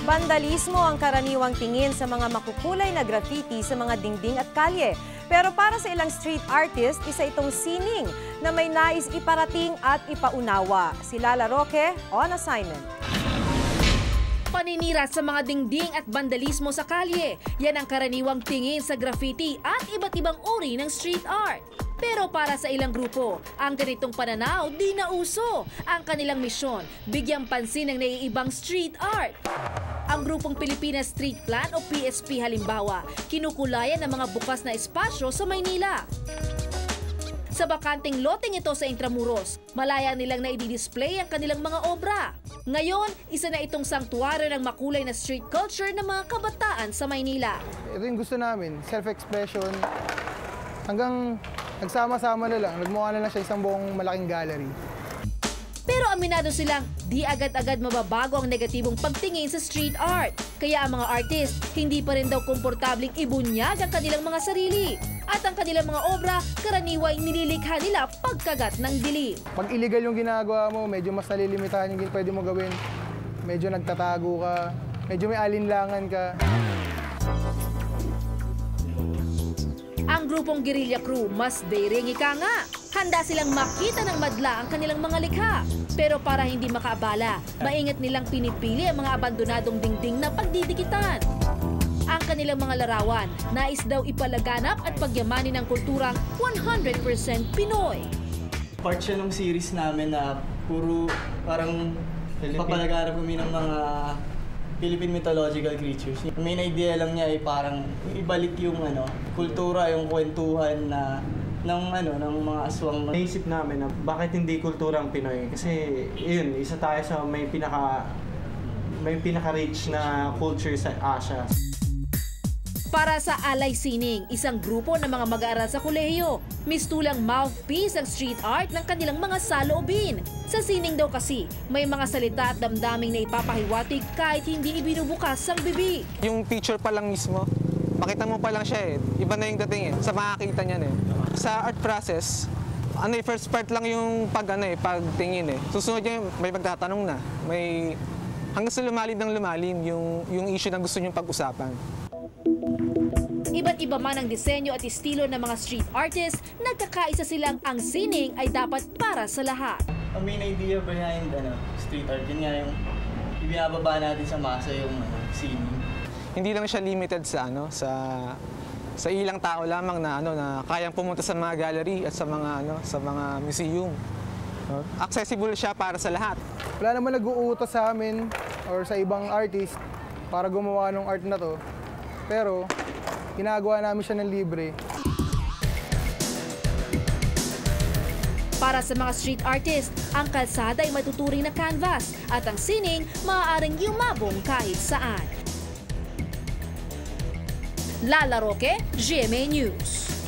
Vandalismo ang karaniwang tingin sa mga makukulay na graffiti sa mga dingding at kalye. Pero para sa ilang street artist, isa itong sining na may nais iparating at ipaunawa. Si Lala Roque, on assignment. Paninira sa mga dingding at vandalismo sa kalye. Yan ang karaniwang tingin sa graffiti at iba't ibang uri ng street art. Pero para sa ilang grupo, ang ganitong pananaw di na uso. Ang kanilang misyon, bigyang pansin ng naiibang street art. Ang grupong Pilipinas Street Plan o PSP halimbawa, kinukulayan ng mga bukas na espasyo sa Maynila. Sa bakanting loteng ito sa Intramuros, malaya nilang na i-display ang kanilang mga obra. Ngayon, isa na itong sanktuaryo ng makulay na street culture ng mga kabataan sa Maynila. Ito yung gusto namin, self-expression. Hanggang nagsama-sama na lang, nagmukha na lang siya isang buong malaking gallery. Pero aminado silang di agad-agad mababago ang negatibong pagtingin sa street art. Kaya ang mga artist hindi pa rin daw komportabling ibunyag ang kanilang mga sarili. At ang kanilang mga obra, karaniway nililikha nila pagkagat ng dilim. Pag illegal yung ginagawa mo, medyo mas nalilimitahan yung pwede mo gawin. Medyo nagtatago ka, medyo may alinlangan ka. Ang grupong Guerrilla Crew mas daring ika nga. Handa silang makita ng madla ang kanilang mga likha. Pero para hindi makaabala, maingat nilang pinipili ang mga abandonadong dingding na pagdidikitan. Ang kanilang mga larawan, nais daw ipalaganap at pagyamanin ng kulturang 100% Pinoy. part siya ng series namin na puro parang papalaganap kami ng mga Philippine mythological creatures. Yung main idea lang niya ay parang ibalik yung ano, kultura, yung kwentuhan na ng ano ng mga aswang Naisip namin na bakit hindi kulturang Pinoy kasi yun, isa tayo sa may pinaka may pinaka-rich na culture sa Asia. Para sa Alay Sining, isang grupo ng mga mag-aaral sa kolehiyo, mistulang mouthpiece ang street art ng kanilang mga saloobin. Sa sining daw kasi, may mga salita at damdaming na ipapahiwatig kahit hindi ibinubukas ang bibig. Yung picture pa lang mismo, makita mo pa lang siya eh. Iba na yung dating eh. Sa makakita niyan eh. Sa art process, ano eh, first part lang yung pag ano eh, pagtingin eh. Susunod niya, may magtatanong na. May hanggang sa lumalim ng lumalim yung yung issue na gusto niyong pag-usapan. Iba't iba man ang disenyo at estilo ng mga street artists, nagkakaisa silang ang sining ay dapat para sa lahat. ang main idea behind ano, street art, yun nga yung ibinababa natin sa masa yung ano, scene. Hindi lang siya limited sa ano, sa sa ilang tao lamang na ano na kayang pumunta sa mga gallery at sa mga ano, sa mga museum. No? Accessible siya para sa lahat. Wala naman nag-uutos sa amin or sa ibang artist para gumawa ng art na to. Pero, ginagawa namin siya ng libre. Para sa mga street artist, ang kalsada ay matuturing na canvas at ang sining maaaring yumabong kahit saan. Lala Roque, GMA News.